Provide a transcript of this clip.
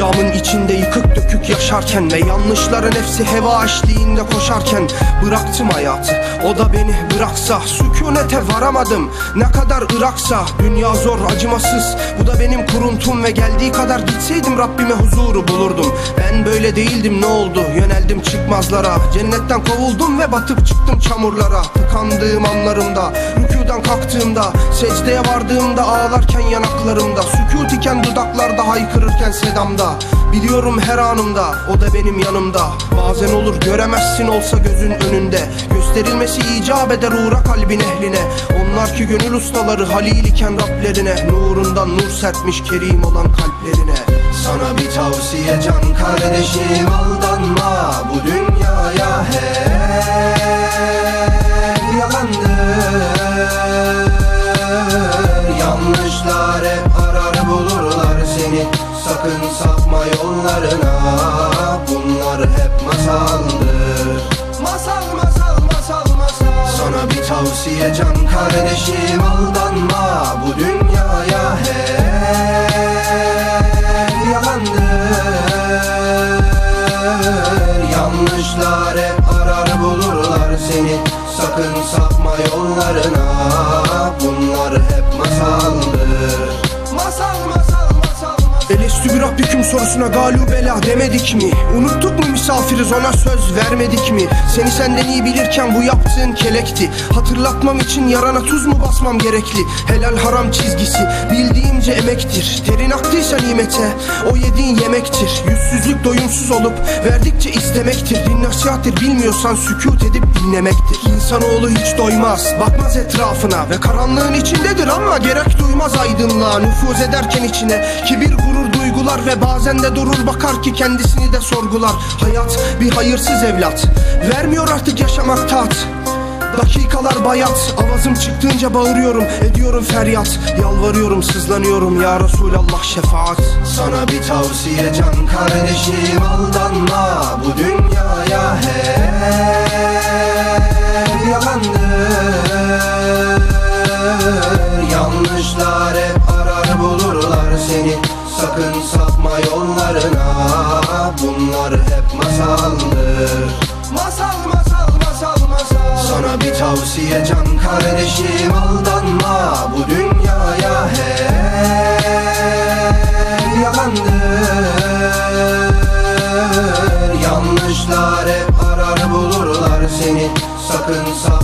Dünyamın içinde yıkık dökük yaşarken Ve yanlışların hepsi heva eşliğinde koşarken Bıraktım hayatı. O da beni bıraksa Sükunete varamadım. Ne kadar ıraksa Dünya zor acımasız. Bu da benim kuruntum Ve geldiği kadar gitseydim Rabbime huzuru bulurdum. Ben böyle değildim ne oldu? Yöneldim çıkmazlara. Cennetten kovuldum ve batıp çıktım çamurlara. Tıkandığım anlarımda rükudan kalktığımda Secdeye vardığımda ağlarken yanaklarımda Sükut iken dudaklarda haykırırken sedamda. Biliyorum her anımda o da benim yanımda. Bazen olur göremezsin olsa gözün önünde. Gösterilmesi icap eder uğra kalbin ehline. Onlar ki gönül ustaları halil iken Rablerine. Nurundan nur serpmiş kerim olan kalplerine. Sana bir tavsiye can kardeşim aldanma. Bu yollarına Bunlar hep masaldır. Masal masal masal masal. Sana bir tavsiye can kardeşim aldanma Bu dünyaya hep yalandır. Yanlışlar hep arar bulurlar seni Sakın sapma yollarına Elestü bir Rabbiküm sorusuna galu bela demedik mi? Unuttuk mu misafiriz ona söz vermedik mi? Seni senden iyi bilirken bu yaptığın kelekti. Hatırlatmam için yarana tuz mu basmam gerekli? Helal haram çizgisi bildiğimce emektir. Terin aktıysa nimete o yediğin yemektir. Yüzsüzlük doyumsuz olup verdikçe istemektir. Din nasihattir bilmiyorsan sükut edip dinlemektir. İnsanoğlu hiç doymaz bakmaz etrafına. Ve karanlığın içindedir ama gerek duymaz aydınlığa. Nüfuz ederken içine kibir gurur duygular Ve bazen de durur bakar ki kendisini de sorgular. Hayat bir hayırsız evlat. Vermiyor artık yaşamak tat. Dakikalar bayat. Avazım çıktığınca bağırıyorum Ediyorum feryat. Yalvarıyorum sızlanıyorum. Ya Resulallah şefaat. Sana bir tavsiye can kardeşim aldanma. Bu dünyaya Sakın sapma yollarına. Bunlar hep masaldır. Masal masal masal masal. Sana bir tavsiye can kardeşim aldanma. Bu dünyaya hep yalandır. Yanlışlar hep arar bulurlar seni. Sakın sapma